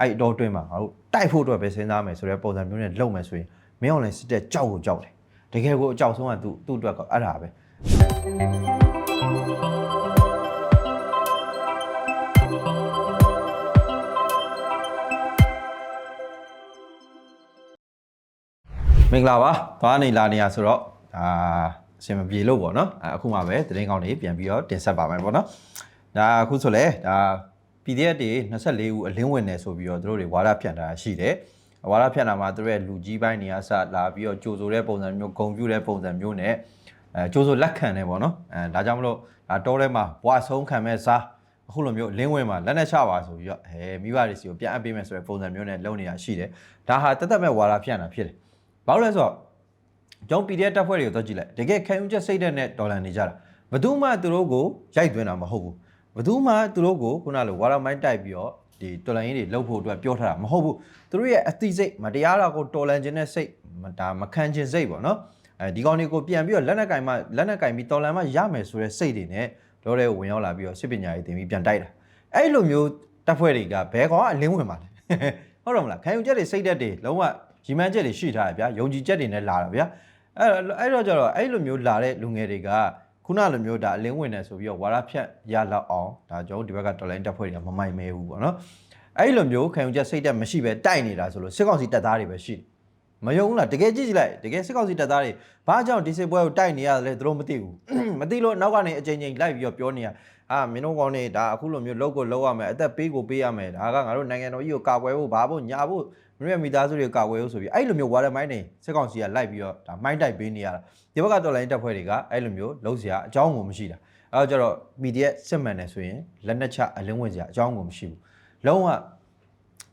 အဲ့အတော်တွင်းမှာငါတို့တိုက်ဖို့အတွက်ပဲစဉ်းစားမယ်ဆိုတဲ့ပုံစံမျိုးနဲ့လုပ်မယ်ဆိုရင်မင်းအောင်လည်းစစ်တဲ့ကြောက်ကိုကြောက်တယ်တကယ်ကိုအကြောက်ဆုံးကသူသူ့အတွက်ကအဲ့ဒါပဲမင်္ဂလာပါသွားနေလာနေရဆိုတော့ဒါအဆင်မပြေလို့ပေါ့နော်အဲအခုမှပဲသတင်းကောင်းတွေပြန်ပြီးတော့တင်ဆက်ပါမယ်ပေါ့နော်ဒါအခုဆိုလဲဒါ PDF တွေ24ဦးအလင်းဝင်နေဆိုပြီးတော့သူတို့တွေဝါဒဖြန့်တာရှိတယ်ဝါဒဖြန့်တာမှာသူတို့ရဲ့လူကြီးပိုင်းတွေကစလာပြီးတော့ကြိုဆိုတဲ့ပုံစံမျိုးဂုံပြူတဲ့ပုံစံမျိုးနဲ့အဲကြိုဆိုလက်ခံတယ်ပေါ့နော်အဲဒါကြောင့်မလို့ဒါတောထဲမှာဘွားဆုံးခံမဲ့စားအခုလိုမျိုးလင်းဝင်မှာလက်နဲ့ချပါဆိုပြီးတော့အဲမိဘတွေစီကိုပြန်အပ်ပေးမယ်ဆိုတဲ့ပုံစံမျိုးနဲ့လုပ်နေတာရှိတယ်ဒါဟာတက်တက်မဲ့ဝါဒဖြန့်တာဖြစ်တယ်ဘာလို့လဲဆိုတော့ကျွန်တော် PDF တက်ဖွဲ့တွေကိုတော့ကြည့်လိုက်တကယ်ခံယူချက်စိတ်ဓာတ်နဲ့ဒေါ်လာနေကြတာဘယ်သူမှသူတို့ကိုရိုက်သွင်းတာမဟုတ်ဘူး ဘယ်သူမှသူတို့ကိုခုနလိုဝါရမိုင်းတိုက်ပြီးတော့ဒီတော်လန်ရေးတွေလှုပ်ဖို့အတွက်ပြောထားတာမဟုတ်ဘူးသူတို့ရဲ့အသိစိတ်မတရားတာကိုတော်လန်ခြင်းနဲ့စိတ်ဒါမခံခြင်းစိတ်ပေါ့နော်အဲဒီကောင်တွေကိုပြန်ပြီးတော့လက်နက်ကင်မှလက်နက်ကင်ပြီးတော်လန်မှရမယ်ဆိုတဲ့စိတ်တွေနဲ့တော့တဲ့ဝင်ရောက်လာပြီးတော့စစ်ပညာရေးတင်ပြီးပြန်တိုက်တာအဲ့လိုမျိုးတက်ဖွဲ့တွေကဘယ်ကောင်ကအလင်းဝင်ပါလဲဟုတ်တော့မလားခံယူချက်တွေစိတ်ဓာတ်တွေလုံးဝရီမန်းချက်တွေရှိထားတယ်ဗျာယုံကြည်ချက်တွေနဲ့လာတာဗျာအဲ့အဲ့တော့ကျတော့အဲ့လိုမျိုးလာတဲ့လူငယ်တွေက ခုနလိုမျိုးဒါအလင်းဝင်နေဆိုပြီးတော့ဝါရဖြတ်ရလောက်အောင်ဒါကျွန်တော်ဒီဘက်ကတော်လိုင်းတက်ဖွဲ့တွေကမမိုက်မဲဘူးပေါ့နော်အဲ့လိုမျိုးခံယူချက်စိတ်တက်မရှိပဲတိုက်နေတာဆိုလို့စစ်ကောင်စီတပ်သားတွေပဲရှိတယ်မယုံဘူးလားတကယ်ကြည့်ကြည့်လိုက်တကယ်စစ်ကောင်စီတပ်သားတွေဘာကြောင့်ဒီစစ်ပွဲကိုတိုက်နေရလဲသူတို့မသိဘူးမသိလို့နောက်ကနေအချိန်ချင်းလိုက်ပြီးတော့ပြောနေရအာမင်းတို့ကောင်တွေဒါအခုလိုမျိုးလောက်ကိုလောက်ရမယ်အသက်ပေးကိုပေးရမယ်ဒါကငါတို့နိုင်ငံတော်ကြီးကိုကာကွယ်ဖို့ဘာဖို့ညာဖို့ မင်းရဲ့မိသားစုတွေကိုကာကွယ်ဖို့ဆိုပြီးအဲ့လိုမျိုးဝါရမိုင်းနေစစ်ကောင်စီကလိုက်ပြီးတော့ဒါမိုင်းတိုက်ပေးနေရတာဒီဘက်ကတော်လိုင်းတပ်ဖွဲ့တွေကအဲ့လိုမျိုးလုံးစရာအကြောင်းကိုမရှိတာအဲ့တော့ကျတော့ PDF စစ်မှန်တယ်ဆိုရင်လက်နက်ချအလင်းဝင်စရာအကြောင်းကိုမရှိဘူးလုံးဝ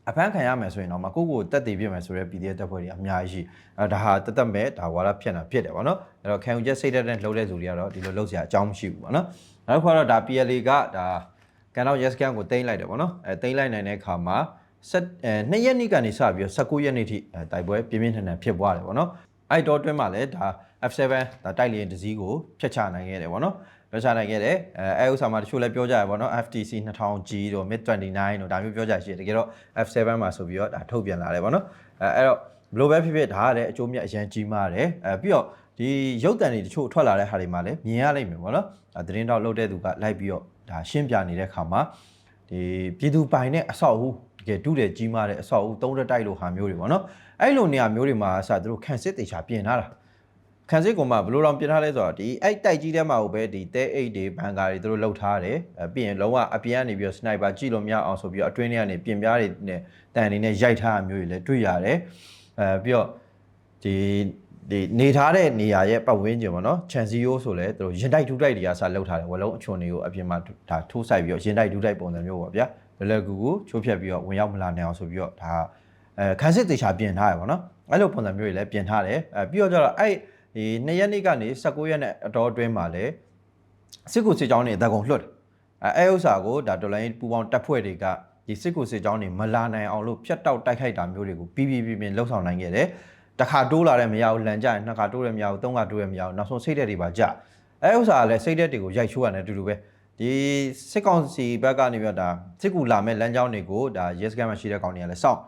အဖမ်းခံရမယ်ဆိုရင်တော့မကိုကိုတက်တည်ပြမယ်ဆိုတော့ PDF တပ်ဖွဲ့တွေအများကြီးရှိအဲဒါဟာတက်တက်မဲ့ဒါဝါရဖြတ်တာဖြစ်တယ်ဗောနော်အဲ့တော့ခံယူချက်စိတ်သက်တဲ့လှုပ်တဲ့သူတွေကတော့ဒီလိုလှုပ်စရာအကြောင်းမရှိဘူးဗောနော်နောက်တစ်ခါတော့ဒါ PLA ကဒါကန်တော့ yes can ကိုတင်လိုက်တယ်ဗောနော်အဲတင်လိုက်နိုင်တဲ့အခါမှာဆက်အဲ 2ရက်နေ့ကနေစပြီးတော့19ရက်နေ့ထိအဲတိုက်ပွဲပြင်းပြင်းထန်ထန်ဖြစ်ပွားတယ်ဗောနော်အဲ့တော့တွင်းမှာလည်းဒါ F7 ဒါတိုက်လျင်တစ်စီးကိုဖျက်ချနိုင်ခဲ့တယ်ဗောနော်ဖျက်ချနိုင်ခဲ့တယ်အဲအဲဥစ္စာမှာတချို့လည်းပြောကြရဗောနော် FTC 2000G တို့ Mid 29တို့ဒါမျိုးပြောကြရှိတယ်တကယ်တော့ F7 မှာဆိုပြီးတော့ဒါထုတ်ပြန်လာတယ်ဗောနော်အဲအဲ့တော့ဘလိုပဲဖြစ်ဖြစ်ဒါကလည်းအကျိုးမြတ်အရန်ကြီးမားတယ်အဲပြီးတော့ဒီရုပ်တံတွေတချို့ထွက်လာတဲ့ဟာတွေမှာလည်းမြင်ရလိမ့်မယ်ဗောနော်ဒါသတင်းတော့လုပ်တဲ့သူကလိုက်ပြီးတော့ဒါရှင်းပြနေတဲ့ခါမှာဒီပြည်သူပိုင်တဲ့အဆောက်အဦတ ကယ်ဒုတယ်ကြီးမားတဲ့အဆောက်အဦသုံးရက်တိုက်လို့ဟာမျိုးတွေဗောနော်အဲ့လိုနေရာမျိုးတွေမှာအစသူတို့ခန့်စစ်တေချာပြင်ထားတာခံစစ်ကောင်မှဘယ်လိုလောင်ပြင်ထားလဲဆိုတော့ဒီအဲ့တိုက်ကြီးထဲမှာဟိုပဲဒီတဲအိတ်တွေဘန်ကာတွေသူတို့လှုပ်ထားတယ်အဲပြီးရင်လုံးဝအပြင်ကနေပြီးတော့စနိုက်ပါကြည့်လို့မရအောင်ဆိုပြီးတော့အတွင်းထဲကနေပြင်ပြားတွေနဲ့တန်တွေနဲ့ရိုက်ထားတာမျိုးတွေလည်းတွေ့ရတယ်အဲပြီးတော့ဒီဒီနေထားတဲ့နေရာရဲ့ပတ်ဝန်းကျင်ပေါ့နော်ချန်စီယိုဆိုလဲသူတို့ရင်တိုက်ဒူးတိုက်တွေကစလှုပ်ထားတယ်ဝလုံးအချွန်တွေကိုအပြင်မှာဒါထိုးဆိုင်ပြီးတော့ရင်တိုက်ဒူးတိုက်ပုံစံမျိုးပေါ့ဗျာ လလကူကိုချိုးဖြတ်ပြီးတော့ဝင်ရောက်မလာနိုင်အောင်ဆိုပြီးတော့ဒါအဲခန်းစစ်တေချာပြင်ထားတယ်ပေါ့နော်အဲ့လိုပုံစံမျိုးတွေလည်းပြင်ထားတယ်အဲပြီးတော့ကျတော့အဲ့ဒီ2ရက်နေ့ကနေ19ရက်နဲ့အတော်အတွင်းမှာလည်းစစ်ကူစစ်ကြောင်းတွေအသက်ကုန်လွှတ်တယ်အဲအဲဥစ္စာကိုဒါဒေါ်လာရင်းပူပေါင်းတပ်ဖွဲ့တွေကဒီစစ်ကူစစ်ကြောင်းတွေမလာနိုင်အောင်လို့ဖျက်တောက်တိုက်ခိုက်တာမျိုးတွေကိုပြီးပြီးပြီးပြီးလှုပ်ဆောင်နိုင်ခဲ့တယ်တစ်ခါတိုးလာတဲ့မရဘူးလန်ကြရင်နှစ်ခါတိုးတယ်မရဘူးသုံးခါတိုးတယ်မရဘူးနောက်ဆုံးစိတ်ဓာတ်တွေပါကြအဲဥစ္စာကလည်းစိတ်ဓာတ်တွေကိုရိုက်ချိုးရတယ်အတူတူပဲ ဒီစစ်ကောင်စီဘက်ကနေပြဒါစစ်ကူလာမဲ့လမ်းကြောင်းတွေကိုဒါ yes gun မှာရှိတဲ့ကောင်တွေကလည်းစောင့်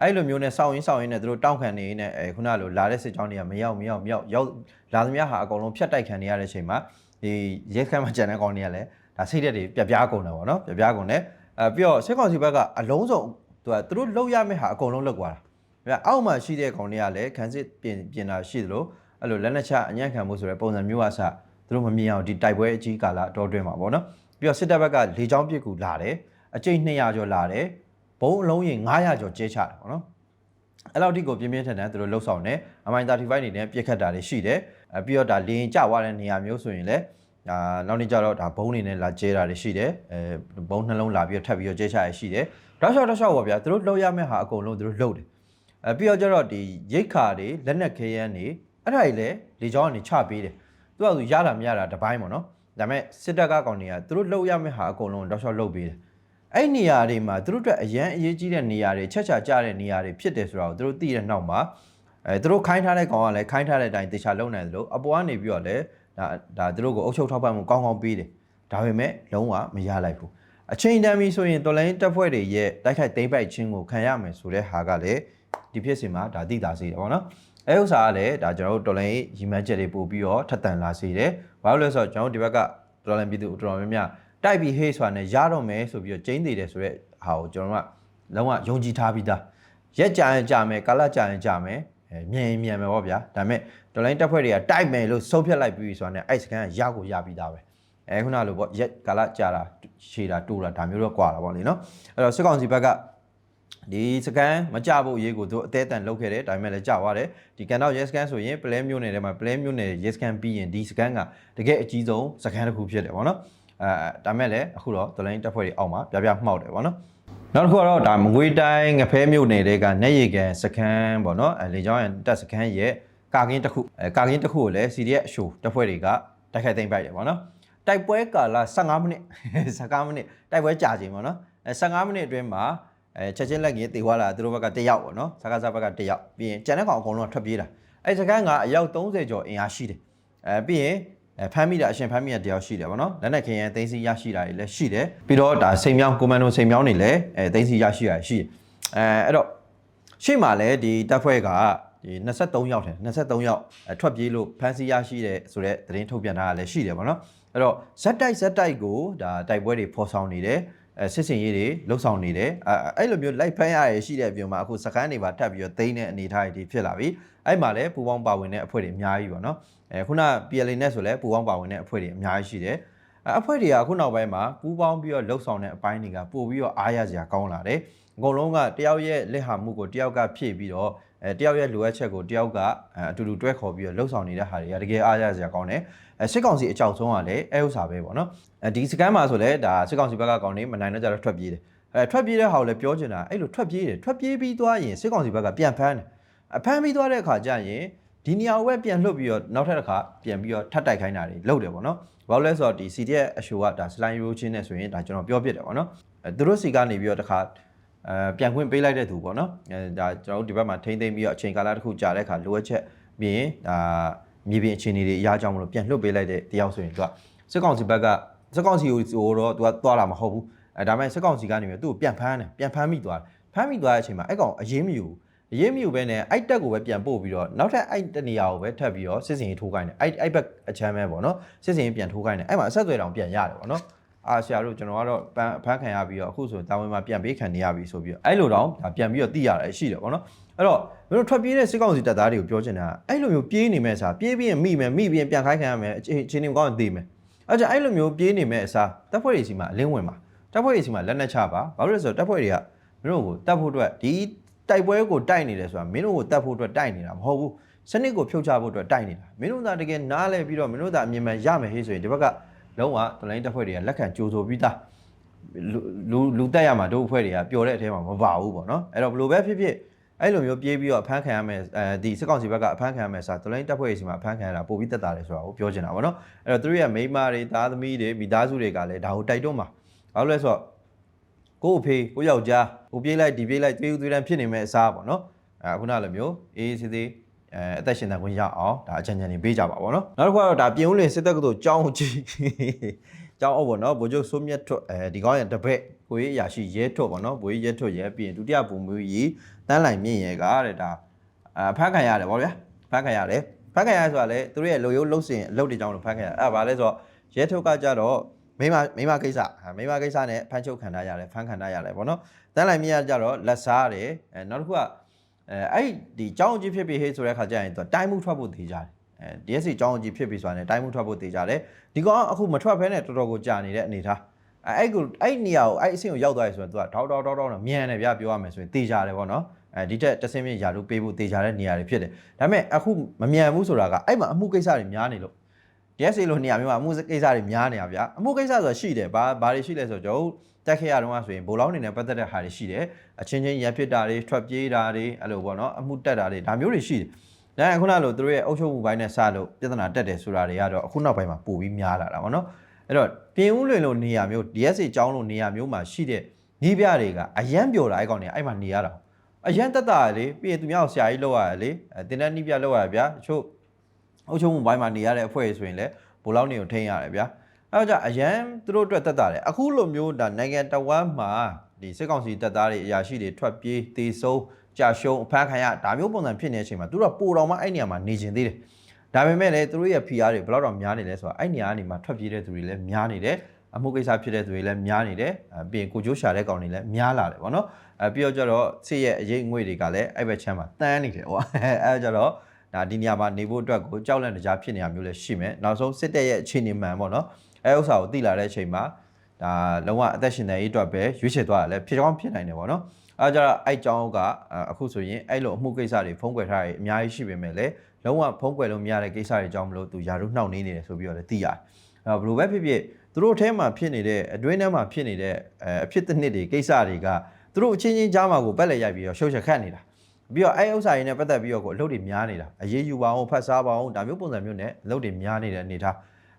အဲ့လိုမျိုးနဲ့စောင့်ရင်းစောင့်ရင်းနဲ့သူတို့တောင်းခံနေရင်းနဲ့အဲခုနလိုလာတဲ့စစ်ကြောင်းတွေကမရောက်မရောက်မရောက်ရောက်လာသမျှဟာအကုန်လုံးဖြတ်တိုက်ခံနေရတဲ့အချိန်မှာဒီရဲခမ်းမှာကြံတဲ့ကောင်တွေကလည်းဒါစိတ်သက်တွေပြပြားကုန်တယ်ဗောနော်ပြပြားကုန်တယ်အဲပြီးတော့စစ်ကောင်စီဘက်ကအလုံးစုံသူကသူတို့လောက်ရမယ့်ဟာအကုန်လုံးလောက်သွားတာပြအောက်မှာရှိတဲ့ကောင်တွေကလည်းခံစစ်ပြင်ပြင်တာရှိသလိုအဲ့လိုလက်နက်ချအညံ့ခံမှုဆိုတဲ့ပုံစံမျိုးအစ သူတို့မမြင်အောင်ဒီတိုက်ပွဲအကြီးကာလအတော်တွင်းမှာဗောနော်ပြီးတော့စစ်တပ်ဘက်ကလေကြောင်းပစ်ကူလာတယ်အကျိတ်200ကျော်လာတယ်ဘုံအလုံးရင်900ကျော်ကျဲချတယ်ပေါ့နော်အဲ့လောက်ထိကိုပြင်းပြင်းထန်ထန်သူတို့လှုပ်ဆောင်တယ်အမိုင်35နေနဲ့ပြစ်ခတ်တာတွေရှိတယ်အပြီးတော့ဒါလေရင်ကျသွားတဲ့နေရာမျိုးဆိုရင်လည်းဒါနောက်နေ့ကျတော့ဒါဘုံနေနဲ့လာကျဲတာတွေရှိတယ်အဲဘုံနှလုံးလာပြီးတော့ထပ်ပြီးတော့ကျဲချရရှိတယ်တောက်လျှောက်တောက်လျှောက်ပါဗျာသူတို့လှုပ်ရမယ့်ဟာအကုန်လုံးသူတို့လှုပ်တယ်အဲပြီးတော့ကျတော့ဒီရိတ်ခါတွေလက်နက်ခဲယမ်းတွေအဲ့ဒါတွေလည်းလေကြောင်းကနေချပေးတယ် သူကသူရတာမရတာတစ်ပိုင်းပေါ့နော်ဒါပေမဲ့စစ်တပ်ကကောင်တွေကသူတို့လှုပ်ရမယ့်ဟာအကုန်လုံးတောက်လျှောက်လှုပ်ပေးတယ်အဲ့နေရာတွေမှာသူတို့အတွက်အရန်အရေးကြီးတဲ့နေရာတွေချက်ချာကြတဲ့နေရာတွေဖြစ်တယ်ဆိုတာကိုသူတို့သိတဲ့နောက်မှာအဲသူတို့ခိုင်းထားတဲ့ကောင်ကလည်းခိုင်းထားတဲ့အတိုင်းတေချာလုံနိုင်တယ်လို့အပေါ်ကနေပြီးတော့လည်းဒါဒါသူတို့ကိုအုပ်ချုပ်ထောက်ပံ့မှုကောင်းကောင်းပေးတယ်ဒါပေမဲ့လုံးဝမရလိုက်ဘူးအချိန်တန်ပြီဆိုရင်တော်လိုင်းတက်ဖွဲ့တွေရဲ့တိုက်ခိုက်သိမ်းပိုက်ခြင်းကိုခံရမယ်ဆိုတဲ့ဟာကလည်းဒီဖြစ်စဉ်မှာဒါသိတာစေတယ်ပေါ့နော် အဲဥစ္စာကလည်းဒါကျွန်တော်တို့တော်လိုင်းရီမန်းချက်တွေပို့ပြီးတော့ထပ်တန်လာစေတယ်ဘာလို့လဲဆိုတော့ကျွန်တော်တို့ဒီဘက်ကတော်လိုင်းပြည်သူတော်တော်များများတိုက်ပြီးဟေးဆိုတာနဲ့ရတော့မယ်ဆိုပြီးတော့ကျင်းသေးတယ်ဆိုတဲ့ဟာကိုကျွန်တော်ကလုံးဝယုံကြည်ထားပြီးသားရက်ကြရင်ကြာမယ်ကာလကြာရင်ကြာမယ်အဲမြန်ရင်မြန်မယ်ပေါ့ဗျာဒါပေမဲ့တော်လိုင်းတက်ဖွဲ့တွေကတိုက်မယ်လို့ဆုံးဖြတ်လိုက်ပြီးဆိုတာနဲ့အဲ့စကန်ကရကိုရပြီးသားပဲအဲခုနလိုပေါ့ရက်ကာလကြာတာရှည်တာတိုးတာဒါမျိုးတော့ကွာတာပေါ့လေနော်အဲ့တော့စစ်ကောင်စီဘက်က ဒီစကန်မကြဖို့အရေးကိုသူအသေးအတန်လုပ်ခဲ့တယ်ဒါပေမဲ့လည်းကြာသွားတယ်ဒီကန်တော့ရက်စကန်ဆိုရင်ပလဲမျိုးနယ်ထဲမှာပလဲမျိုးနယ်ရက်စကန်ပြီးရင်ဒီစကန်ကတကယ်အကြီးဆုံးစကန်တစ်ခုဖြစ်တယ်ပေါ့နော်အဲဒါမဲ့လည်းအခုတော့ဒလိုင်းတက်ဖွဲ့တွေအောက်မှာပြပြမှောက်တယ်ပေါ့နော်နောက်တစ်ခုကတော့ဒါမကွေးတိုင်းငဖဲမြို့နယ်တွေကနေရီကန်စကန်ပေါ့နော်အဲလေကြောင်းရန်တက်စကန်ရဲ့ကာကင်းတစ်ခုအဲကာကင်းတစ်ခုကိုလည်း CDF အရှိုးတက်ဖွဲ့တွေကတိုက်ခိုက်သိမ်းပိုက်တယ်ပေါ့နော်တိုက်ပွဲကာလ15မိနစ်15မိနစ်တိုက်ပွဲကြာချိန်ပေါ့နော်အဲ15မိနစ်အတွင်းမှာ အဲချက်ချင်းလက်ကြီးတေသွားလာသူတို့ဘက်က1ယောက်ပေါ့နော်စကားစားဘက်က1ယောက်ပြီးရင်ကျန်တဲ့ကောင်အကုန်လုံးထွက်ပြေးတာအဲစကန်ကအယောက်30ကျော်အင်အားရှိတယ်အဲပြီးရင်အဲဖမ်းမိတာအရှင်ဖမ်းမိတာတယောက်ရှိတယ်ပေါ့နော်လက်နက်ခင်ရန်သိမ်းစီရရှိတာတွေလည်းရှိတယ်ပြီးတော့ဒါစိန်မြောင်းကွန်မန်ဒိုစိန်မြောင်းတွေလည်းအဲသိမ်းစီရရှိတာရှိတယ်အဲအဲ့တော့ရှေ့မှာလည်းဒီတပ်ဖွဲ့ကဒီ23ယောက်တယ်23ယောက်အဲထွက်ပြေးလို့ဖမ်းဆီးရရှိတဲ့ဆိုတဲ့သတင်းထုတ်ပြန်တာကလည်းရှိတယ်ပေါ့နော်အဲ့တော့ဇက်တိုက်ဇက်တိုက်ကိုဒါတိုက်ပွဲတွေဖော်ဆောင်နေတယ်အဲ စစ်စင်ရေးတွေလှုပ်ဆောင်နေတယ်အဲအဲ့လိုမျိုးလိုက်ဖမ်းရရရှိတဲ့အပြင်မှာအခုစကန်းတွေပါတက်ပြီးတော့သိမ်းတဲ့အနေအထားတွေဖြစ်လာပြီအဲ့မှာလည်းပူပေါင်းပါဝင်တဲ့အဖွဲ့တွေအများကြီးပေါ့နော်အဲခုန PLA နဲ့ဆိုလည်းပူပေါင်းပါဝင်တဲ့အဖွဲ့တွေအများကြီးရှိတယ်အဲအဖွဲ့တွေကအခုနောက်ပိုင်းမှာပူပေါင်းပြီးတော့လှုပ်ဆောင်တဲ့အပိုင်းတွေကပို့ပြီးတော့အားရစရာကောင်းလာတယ်အကုန်လုံးကတယောက်ရဲ့လက်ဟာမှုကိုတယောက်ကဖြည့်ပြီးတော့ အဲတယောက်ရဲ့လိုအပ်ချက်ကိုတယောက်ကအတူတူတွဲခေါ်ပြီးတော့လှုပ်ဆောင်နေတဲ့ဟာတွေကတကယ်အားရစရာကောင်းတယ်အဲစစ်ကောင်စီအကြောက်ဆုံးကလည်းအဲဥစ္စာပဲပေါ့နော်အဲဒီစကန်မှာဆိုလဲဒါစစ်ကောင်စီဘက်ကကောင်းနေမနိုင်တော့ကြတော့ထွက်ပြေးတယ်အဲထွက်ပြေးတဲ့ဟာကိုလည်းပြောချင်တာအဲ့လိုထွက်ပြေးတယ်ထွက်ပြေးပြီးသွားရင်စစ်ကောင်စီဘက်ကပြန်ဖမ်းတယ်အဖမ်းပြီးသွားတဲ့အခါကျရင်ဒီနေရာကိုပဲပြန်လှုပ်ပြီးတော့နောက်ထပ်တစ်ခါပြန်ပြီးတော့ထပ်တိုက်ခိုင်းတာတွေလုပ်တယ်ပေါ့နော်ဘာလို့လဲဆိုတော့ဒီ CDF အရှိုကဒါ slime roll ချင်းနဲ့ဆိုရင်ဒါကျွန်တော်ပြောပြတယ်ပေါ့နော်အဲသူတို့စီကနေပြီးတော့တစ်ခါ အဲပြန်ခွင့်ပေးလိုက်တဲ့သူပေါ့နော်အဲဒါကျွန်တော်တို့ဒီဘက်မှာထိမ့်သိမ့်ပြီးတော့အချိန်ကာလတစ်ခုကြာတဲ့အခါလိုအပ်ချက်ပြီးရင်ဒါမြေပြင်အခြေအနေတွေအရာကြောင့်မလို့ပြန်လှုပ်ပေးလိုက်တဲ့တယောက်ဆိုရင်သူကစစ်ကောင်စီဘက်ကစစ်ကောင်စီကိုတော့သူကသွားတာမဟုတ်ဘူးအဲဒါပေမဲ့စစ်ကောင်စီကနေပြီးသူ့ကိုပြန်ဖမ်းတယ်ပြန်ဖမ်းမိသွားတယ်ဖမ်းမိသွားတဲ့အချိန်မှာအဲ့ကောင်အရေးမယူဘူးအရေးမယူပဲနဲ့အဲ့တက်ကိုပဲပြန်ပို့ပြီးတော့နောက်ထပ်အဲ့တနေရာကိုပဲထပ်ပြီးတော့စစ်စင်ရေးထိုးခိုင်းတယ်အဲ့အဲ့ဘက်အချမ်းပဲပေါ့နော်စစ်စင်ရေးပြန်ထိုးခိုင်းတယ်အဲ့မှာအဆက်အသွယ်တောင်ပြန်ရတယ်ပေါ့နော် အာဆရာတို့ကျွန်တော်ကတော့ပန်းဖမ်းခံရပြီးတော့အခုဆိုတာဝန်မှာပြန်ပေးခံနေရပြီဆိုပြီးတော့အဲ့လိုတော့ဒါပြန်ပြီးတော့သိရတယ်ရှိတယ်ပေါ့နော်အဲ့တော့မင်းတို့ထွက်ပြေးတဲ့စစ်ကောင်စီတပ်သားတွေကိုပြောချင်တာအဲ့လိုမျိုးပြေးနေမဲ့စားပြေးပြီးရင်မိမယ်မိပြီးရင်ပြန်ခိုင်းခံရမယ်အချင်းချင်းကောင်းရင်သိမယ်အဲ့ကြအဲ့လိုမျိုးပြေးနေမဲ့အစားတပ်ဖွဲ့တွေစီမှာအလင်းဝင်ပါတပ်ဖွဲ့တွေစီမှာလက်နက်ချပါဘာလို့လဲဆိုတော့တပ်ဖွဲ့တွေကမင်းတို့ကိုတပ်ဖို့အတွက်ဒီတိုက်ပွဲကိုတိုက်နေတယ်ဆိုတာမင်းတို့ကိုတတ်ဖို့အတွက်တိုက်နေတာမဟုတ်ဘူးစနစ်ကိုဖြုတ်ချဖို့အတွက်တိုက်နေတာမင်းတို့သာတကယ်နားလဲပြီးတော့မင်းတို့သာအမြင်မှန်ရမယ်ဟေးဆိုရင်ဒီဘက်က လုံးဝတလိုင်းတက်ဖွဲ့တွေကလက်ခံကြိုးဆိုပြီးသားလူလူတက်ရမှာတို့အဖွဲ့တွေကပျော်တဲ့အထဲမှာမပါဘူးပေါ့နော်အဲ့တော့ဘလို့ပဲဖြစ်ဖြစ်အဲ့လိုမျိုးပြေးပြီးတော့အဖမ်းခံရမယ်အဲဒီစစ်ကောင်စီဘက်ကအဖမ်းခံရမယ်ဆိုတာတလိုင်းတက်ဖွဲ့တွေစီမှာအဖမ်းခံရတာပို့ပြီးတက်တာလေဆိုတာကိုပြောချင်တာပေါ့နော်အဲ့တော့သူတို့ရဲ့မိန်းမတွေသားသမီးတွေမိသားစုတွေကလည်းဒါကိုတိုက်တွန်းပါဘာလို့လဲဆိုတော့ကို့အဖေကိုယောက်ျားဟိုပြေးလိုက်ဒီပြေးလိုက်သွေးဦးသွေးတန်းဖြစ်နေမဲ့အစားပေါ့နော်အဲခုနလိုမျိုးအေးအေးဆေးဆေး အဲအသက်ရှင်သန်ခွင့်ရအောင်ဒါအကြံဉာဏ်တွေပေးကြပါဗောနော်နောက်တစ်ခုကတော့ဒါပြင်ဦးလင်စစ်တပ်ကတို့ကြောင်းကြီးကြောင်းအောင်ဗောနော်ဗိုလ်ချုပ်စိုးမြတ်ထွတ်အဲဒီကောင်းရတပည့်ကိုရေးရရှိရဲထွတ်ဗောနော်ဗိုလ်ကြီးရဲထွတ်ရဲပြီးရင်ဒုတိယဗိုလ်မှူးကြီးတန်းလိုင်မြင့်ရဲကတဲ့ဒါအဖမ်းခံရတယ်ဗောဗျာဖမ်းခံရတယ်ဖမ်းခံရဆိုတာလေသူတို့ရဲ့လုံရုပ်လှုပ်စင်အလုပ်တွေကြောင့်လို့ဖမ်းခံရအဲ့ဒါဘာလဲဆိုတော့ရဲထွတ်ကကြတော့မိမမိမကိစ္စမိမကိစ္စနဲ့ဖမ်းချုပ်ခံထားရတယ်ဖမ်းခံထားရတယ်ဗောနော်တန်းလိုက်မြင့်ရကြတော့လက်စားတယ်အဲနောက်တစ်ခုက အဲအဲ့ဒီကြောင်းကြီးဖြစ်ပြီးဟေးဆိုတဲ့ခါကျရင်သူတိုင်းမှုထွက်ဖို့တည်ကြတယ်အဲ DSC ကြောင်းကြီးဖြစ်ပြီးဆိုတာနဲ့တိုင်းမှုထွက်ဖို့တည်ကြတယ်ဒီကောင်အခုမထွက်ဖဲနဲ့တော်တော်ကိုကြာနေတဲ့အနေထားအဲအဲ့ကိုအဲ့နေရာကိုအဲ့အဆင့်ကိုရောက်သွားပြီဆိုတော့သူကထောက်ထောက်ထောက်ထောက်နဲ့မြန်တယ်ဗျာပြောရမယ်ဆိုရင်တည်ကြတယ်ဗောနော်အဲဒီတက်တဆင်းမြင့်ယာတို့ပေးဖို့တည်ကြတဲ့နေရာတွေဖြစ်တယ်ဒါပေမဲ့အခုမမြန်ဘူးဆိုတာကအဲ့မှာအမှုကိစ္စတွေများနေလို့ DSA လို့နေရာမျိုးမှာအမှုကိစ္စတွေများနေတာဗျာအမှုကိစ္စဆိုတာရှိတယ်ဘာဘာတွေရှိလဲဆိုတော့ကျွန်တော်တက်ခဲ့ရတော့ဆိုရင်ဘိုလောင်းနေနဲ့ပတ်သက်တဲ့ဟာတွေရှိတယ်အချင်းချင်းရန်ဖြစ်တာတွေထွက်ပြေးတာတွေအဲ့လိုပေါ့နော်အမှုတက်တာတွေဒါမျိုးတွေရှိတယ်ဒါအခုနလိုသူတို့ရဲ့အုပ်ချုပ်မှုပိုင်းနဲ့စလို့ပြဿနာတက်တယ်ဆိုတာတွေကတော့အခုနောက်ပိုင်းမှာပိုပြီးများလာတာပေါ့နော်အဲ့တော့ပြင်ဦးလွင်လို့နေရာမျိုး DSA ကျောင်းလို့နေရာမျိုးမှာရှိတဲ့ညီးပြတွေကအရန်ပျော်တာအဲ့ကောင်တွေအဲ့မှာနေရတာအရန်တက်တာလေပြီးရင်သူများကိုဆရာကြီးလောက်ရတယ်လေတင်တဲ့ညီးပြလောက်ရဗျာတချို့ အုပ်ချုပ်မှုပိုင်းမှာနေရတဲ့အဖွဲ့ဆိုရင်လည်းဘိုလောက်နေကိုထိန်းရတယ်ဗျာအဲဒါကြောင့်အရန်သူတို့အတွက်တက်တာတယ်အခုလိုမျိုးဒါနိုင်ငံတော်ဝန်မှာဒီစစ်ကောင်စီတပ်သားတွေအရာရှိတွေထွက်ပြေးတေဆုံးကြာရှုံးအဖမ်းခံရဒါမျိုးပုံစံဖြစ်နေတဲ့အချိန်မှာသူတို့ကပိုတော်မှအဲ့နေရာမှာနေကျင်သေးတယ်ဒါပေမဲ့လည်းသူတို့ရဲ့ PR တွေဘယ်တော့တော့များနေလဲဆိုတော့အဲ့နေရာကနေမှထွက်ပြေးတဲ့သူတွေလည်းများနေတယ်အမှုကိစ္စဖြစ်တဲ့သူတွေလည်းများနေတယ်အပြင်ကိုကျိုးရှာတဲ့ကောင်တွေလည်းများလာတယ်ဗောနော်အဲပြီးတော့ကျတော့စစ်ရဲ့အရေးငွေတွေကလည်းအဲ့ဘက်ချမ်းမှာတန်းနေတယ်ဟောအဲကြတော့ ဒါဒီနေရာမှာနေဖို့အတွက်ကိုကြောက်လန့်တကြားဖြစ်နေတာမျိုးလည်းရှိမယ်နောက်ဆုံးစစ်တပ်ရဲ့အခြေအနေမှန်ဗောနော်အဲဥစ္စာကိုသိလာတဲ့အချိန်မှာဒါလုံးဝအသက်ရှင်နေရေးအတွက်ပဲရွေးချယ်သွားတာလည်းဖြစ်ကောင်းဖြစ်နိုင်တယ်ဗောနော်အဲကြတော့အဲ့ကြောင်းကအခုဆိုရင်အဲ့လိုအမှုကိစ္စတွေဖုံးကွယ်ထားရအများကြီးရှိပေမဲ့လည်းလုံးဝဖုံးကွယ်လို့မရတဲ့ကိစ္စတွေကြောင့်မလို့သူယာရုနှောက်နေနေတယ်ဆိုပြီးတော့လည်းသိရတယ်အဲဘယ်လိုပဲဖြစ်ဖြစ်သူတို့အဲမှာဖြစ်နေတဲ့အတွင်းထဲမှာဖြစ်နေတဲ့အဖြစ်တစ်နှစ်တွေကိစ္စတွေကသူတို့အချင်းချင်းကြားမှာကိုပက်လက်ရိုက်ပြီးတော့ရှုပ်ချက်ခတ်နေတာ ပြီးတော့အဲ့ဥစ္စာရင်းနဲ့ပတ်သက်ပြီးတော့ကိုအလုပ်တွေများနေတာအရေးယူပါအောင်ဖတ်စားပါအောင်ဒါမျိုးပုံစံမျိုးနဲ့အလုပ်တွေများနေတဲ့အနေထား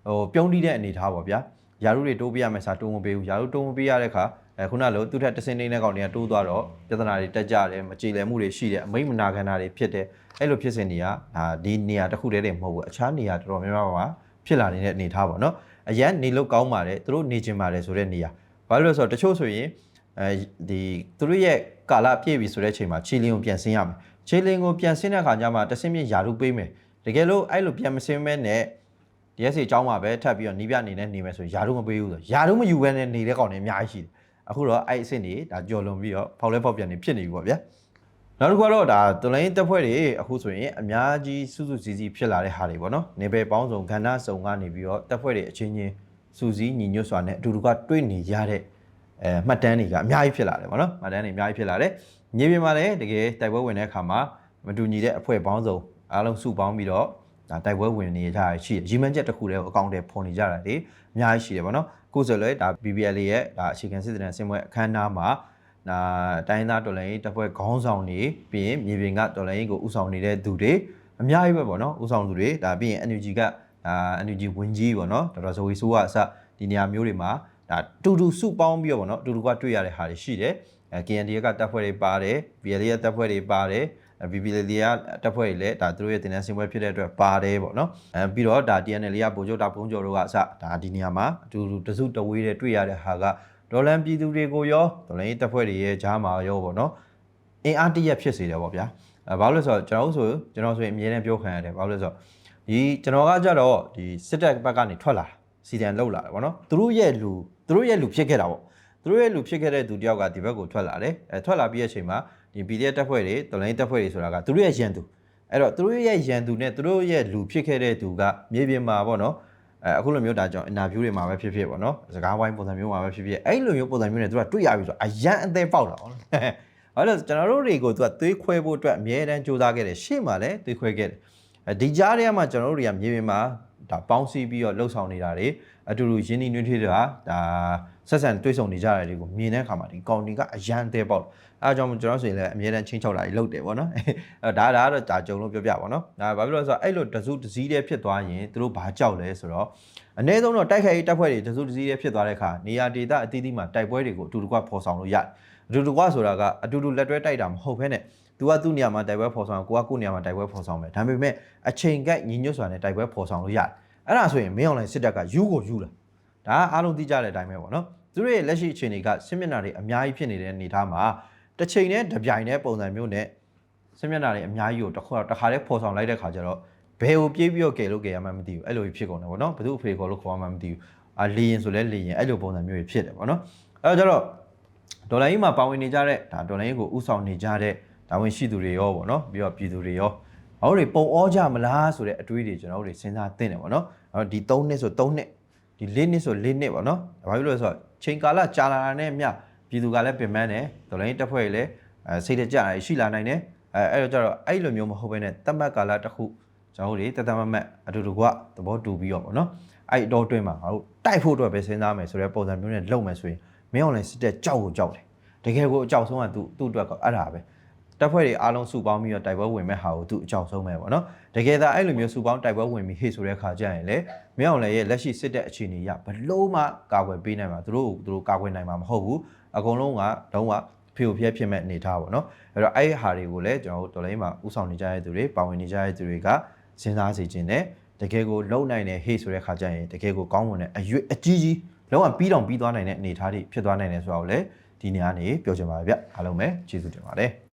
ဟိုပြုံးတီးတဲ့အနေထားပေါ့ဗျာယာရုတွေတိုးပေးရမယ်စာတိုးမပေးဘူးယာရုတိုးမပေးရတဲ့အခါအဲခုနလိုသူထက်တစင်းနေတဲ့ကောင်တွေကတိုးသွားတော့ပြဿနာတွေတက်ကြတယ်မကြေလည်မှုတွေရှိတယ်အမိတ်မနာခံတာတွေဖြစ်တယ်အဲ့လိုဖြစ်စဉ်တွေကဒါဒီနေရာတစ်ခုတည်းတည်းမဟုတ်ဘူးအခြားနေရာတော်တော်များများပါဖြစ်လာနေတဲ့အနေထားပေါ့နော်အရန်နေလို့ကောင်းပါတယ်သူတို့နေကျင်ပါတယ်ဆိုတဲ့နေရာဘာလို့လဲဆိုတော့တချို့ဆိုရင် အဲဒီသူတို့ရဲ့ကာလပြည့်ပြီဆိုတဲ့အချိန်မှာခြေလင်းကိုပြန်ဆင်းရမယ်ခြေလင်းကိုပြန်ဆင်းတဲ့အခါကျမှတဆင်းမြင့်ယာရုပေးမယ်တကယ်လို့အဲ့လိုပြန်မဆင်းမဲနဲ့ဒီရက်စီအကြောင်းမှာပဲထပ်ပြီးတော့နီးပြနေနဲ့နေမယ်ဆိုယာရုမပေးဘူးဆိုယာရုမယူဘဲနဲ့နေတဲ့ကောင်တွေအများကြီးရှိတယ်အခုတော့အဲ့အစ်စ်နေဒါကြော်လွန်ပြီးတော့ဖောက်လဲဖောက်ပြန်နေဖြစ်နေပြီပေါ့ဗျာနောက်တစ်ခုကတော့ဒါတလိုင်းတက်ဖွဲ့တွေအခုဆိုရင်အများကြီးစုစုစည်းစည်းဖြစ်လာတဲ့ဟာတွေပေါ့နော်နေပယ်ပေါင်းစုံကဏ္ဍစုံကနေပြီးတော့တက်ဖွဲ့တွေအချင်းချင်းစူးစီးညီညွတ်စွာနဲ့အတူတူကတွေ့နေရတဲ့ အဲမှတ်တမ်းတွေကအများကြီးဖြစ်လာတယ်ပေါ့နော်မှတ်တမ်းတွေအများကြီးဖြစ်လာတယ်မြေပြင်မှာလည်းတကယ်တိုက်ပွဲဝင်တဲ့အခါမှာမတူညီတဲ့အဖွဲ့ပေါင်းစုံအားလုံးစုပေါင်းပြီးတော့ဒါတိုက်ပွဲဝင်နေကြရရှိတယ်ရီမန်ချက်တစ်ခုတည်းကိုအကောင့်တွေဖော်နေကြတာတွေအများကြီးရှိတယ်ပေါ့နော်ခုဆိုလည်းဒါ BBL ရဲ့ဒါအခြေခံစစ်တပ်ဆင်ပွဲအခမ်းအနားမှာဒါတိုင်းသားတော်လိုင်းတပ်ဖွဲ့ခေါင်းဆောင်တွေပြီးရင်မြေပြင်ကတော်လိုင်းကိုဥဆောင်နေတဲ့သူတွေအများကြီးပဲပေါ့နော်ဥဆောင်သူတွေဒါပြီးရင် NUG ကဒါ NUG ဝင်ကြီးပေါ့နော်ဒေါက်တာဇိုဝီဆိုးကအစဒီနေရာမျိုးတွေမှာ ဒါတူတူစုပေါင်းပြီးတော့ပေါ့နော်အတူတူကတွေ့ရတဲ့ဟာတွေရှိတယ်အဲ KND ကတပ်ဖွဲ့တွေပါတယ် BL ရဲ့တပ်ဖွဲ့တွေပါတယ် BBL ကတပ်ဖွဲ့တွေလည်းဒါသူတို့ရဲ့တင်နန်းစင်ပွဲဖြစ်တဲ့အတွက်ပါတယ်ပေါ့နော်အဲပြီးတော့ဒါ TNL ကဗိုလ်ချုပ်တာပုံကျော်တို့ကအစဒါဒီနေရာမှာအတူတူတစုတဝေးတဲ့တွေ့ရတဲ့ဟာကဒေါ်လန်ပြည်သူတွေကိုရောဒေါ်လန်တပ်ဖွဲ့တွေရဲ့ဂျားမာရောပေါ့နော်အင်အားတရက်ဖြစ်စေတယ်ပေါ့ဗျာအဲဘာလို့လဲဆိုတော့ကျွန်တော်ဆိုကျွန်တော်ဆိုရင်အမြဲတမ်းပြောခံရတယ်ဘာလို့လဲဆိုတော့ဒီကျွန်တော်ကကြတော့ဒီစစ်တပ်ဘက်ကနေထွက်လာစီတန်လောက်လာတယ်ပေါ့နော်သူတို့ရဲ့လူ သူတို့ရဲ့လူဖြစ်ခဲ့တာပေါ့သူတို့ရဲ့လူဖြစ်ခဲ့တဲ့သူတယောက်ကဒီဘက်ကိုထွက်လာတယ်အဲထွက်လာပြီးတဲ့အချိန်မှာဒီ PDF တပ်ဖွဲ့တွေတော်လိုင်းတပ်ဖွဲ့တွေဆိုတာကသူတို့ရဲ့ရန်သူအဲ့တော့သူတို့ရဲ့ရန်သူနဲ့သူတို့ရဲ့လူဖြစ်ခဲ့တဲ့သူကမြေပြင်မှာပေါ့နော်အဲအခုလိုမျိုးဒါကြောင့်အင်တာဗျူးတွေမှာပဲဖြစ်ဖြစ်ပေါ့နော်စကားဝိုင်းပုံစံမျိုးမှာပဲဖြစ်ဖြစ်အဲ့လိုမျိုးပုံစံမျိုးနဲ့သူကတွေ့ရပြီဆိုအရန်အသေးပေါက်တာပေါ့နော်အဲ့တော့ကျွန်တော်တို့တွေကိုသူကသွေးခွဲဖို့အတွက်အမြဲတမ်းကြိုးစားခဲ့တယ်ရှေ့မှာလည်းသွေးခွဲခဲ့တယ်အဲဒီကြားထဲမှာကျွန်တော်တို့တွေကမြေပြင်မှာ ဒါပေါင်းစည်းပြီးတော့လှုပ်ဆောင်နေတာတွေအတူတူရင်းနှီးနှွေးထွေးတာဒါဆက်ဆံတွေ့ဆုံနေကြတာတွေကိုမြင်တဲ့အခါမှာဒီကောင်တီကအရန်သေးပေါက်အဲအကြောင်းကျွန်တော်ဆိုရင်လည်းအမြဲတမ်းချင်းချောက်တာကြီးလုပ်တယ်ပေါ့နော်အဲဒါဒါကတော့ဒါကြုံလို့ပြောပြပါတော့ဒါဘာဖြစ်လို့လဲဆိုတော့အဲ့လိုတစုတစည်းတည်းဖြစ်သွားရင်သူတို့ဘာကြောက်လဲဆိုတော့အနည်းဆုံးတော့တိုက်ခိုက်ရေးတပ်ဖွဲ့တွေတစုတစည်းတည်းဖြစ်သွားတဲ့အခါနေရာဒေသအသီးသီးမှာတိုက်ပွဲတွေကိုအတူတကွဖော်ဆောင်လို့ရတယ်အတူတကွဆိုတာကအတူတူလက်တွဲတိုက်တာမဟုတ်ဘဲနဲ့ သူကသူ့နေရာမှာတိုက်ပွဲဖော်ဆောင်ကိုကကိုယ့်နေရာမှာတိုက်ပွဲဖော်ဆောင်မယ်ဒါပေမဲ့အချိန်ကညီညွတ်စွာနဲ့တိုက်ပွဲဖော်ဆောင်လို့ရတယ်အဲ့ဒါဆိုရင်မင်းအောင်လိုင်းစစ်တပ်ကယူကိုယူလာဒါအားလုံးသိကြတဲ့အတိုင်းပဲပေါ့နော်သူတို့ရဲ့လက်ရှိအခြေအနေကစစ်မျက်နှာတွေအများကြီးဖြစ်နေတဲ့အနေအထားမှာတစ်ချိန်နဲ့တပြိုင်နဲ့ပုံစံမျိုးနဲ့စစ်မျက်နှာတွေအများကြီးကိုတစ်ခါတစ်ခါတည်းဖော်ဆောင်လိုက်တဲ့ခါကျတော့ဘယ်ကိုပြေးပြီးတော့ကယ်လို့ကယ်ရမှမသိဘူးအဲ့လိုဖြစ်ကုန်တယ်ပေါ့နော်ဘယ်သူအဖေခေါ်လို့ခေါ်မှမသိဘူးအာလေရင်ဆိုလဲလေရင်အဲ့လိုပုံစံမျိုးတွေဖြစ်တယ်ပေါ့နော်အဲ့တော့ကျတော့ဒေါ်လာကြီးမှာပါဝင်နေကြတဲ့ဒါဒေါ်လာကြီးကိုဥဆောင်နေကြတဲ့ ဒါဝင်ရှိသူတွေရောပေါ့နော်ပြီးတော့ပြည်သူတွေရောဘာလို့တွေပုံဩကြမလားဆိုတဲ့အတွေးတွေကျွန်တော်တို့စဉ်းစားသင့်တယ်ပေါ့နော်အဲ့တော့ဒီ3နှစ်ဆို3နှစ်ဒီ4နှစ်ဆို4နှစ်ပေါ့နော်ဘာဖြစ်လို့လဲဆိုတော့ချိန်ကာလကြာလာတာနဲ့မြပြည်သူကလည်းပင်ပန်းတယ်ဒေါ်လာကြီးတက်ဖွဲ့လည်းအဲစိတ်တကြရရှိလာနိုင်တယ်အဲအဲ့တော့ကျတော့အဲ့လိုမျိုးမဟုတ်ဘဲနဲ့တတ်မှတ်ကာလတစ်ခုကျွန်တော်တို့တွေတသက်မမတ်အတူတူကသဘောတူပြီးတော့ပေါ့နော်အဲ့တော့တွင်းမှာငါတို့တိုက်ဖို့အတွက်ပဲစဉ်းစားမယ်ဆိုတဲ့ပုံစံမျိုးနဲ့လုပ်မယ်ဆိုရင်မင်းအောင်လည်းစစ်တဲ့ကြောက်ကိုကြောက်တယ်တကယ်ကိုအကြောက်ဆုံးကသူ့သူ့အတွက်ကအဲ့ဒါပဲ တပ်ဖွဲ့တွေအားလုံးစုပေါင်းပြီးတော့တိုက်ပွဲဝင်မဲ့ဟာကိုသူအကြောက်ဆုံးပဲပေါ့နော်တကယ်သာအဲ့လိုမျိုးစုပေါင်းတိုက်ပွဲဝင်ပြီးဟေ့ဆိုတဲ့ခါကျရင်လေမင်းအောင်လည်းရဲ့လက်ရှိစစ်တဲ့အခြေအနေရဘလို့မှကာကွယ်ပေးနိုင်မှာသူတို့သူတို့ကာကွယ်နိုင်မှာမဟုတ်ဘူးအကုန်လုံးကတော့ကဖေဖျက်ဖြစ်မဲ့အနေထားပေါ့နော်အဲ့တော့အဲ့ဒီဟာတွေကိုလည်းကျွန်တော်တို့တော်လိုင်းမှာဥဆောင်နေကြတဲ့သူတွေပါဝင်နေကြတဲ့သူတွေကစဉ်းစားစီခြင်းနဲ့တကယ်ကိုလုံနိုင်တယ်ဟေ့ဆိုတဲ့ခါကျရင်တကယ်ကိုကောင်းမွန်တဲ့အရွေးအကြီးကြီးလုံးဝပြီးတော့ပြီးသွားနိုင်တဲ့အနေအထားတွေဖြစ်သွားနိုင်တယ်ဆိုတာကိုလည်းဒီနေရာနေပြောချင်ပါတယ်ဗျအားလုံးပဲကျေးဇူးတင်ပါတယ်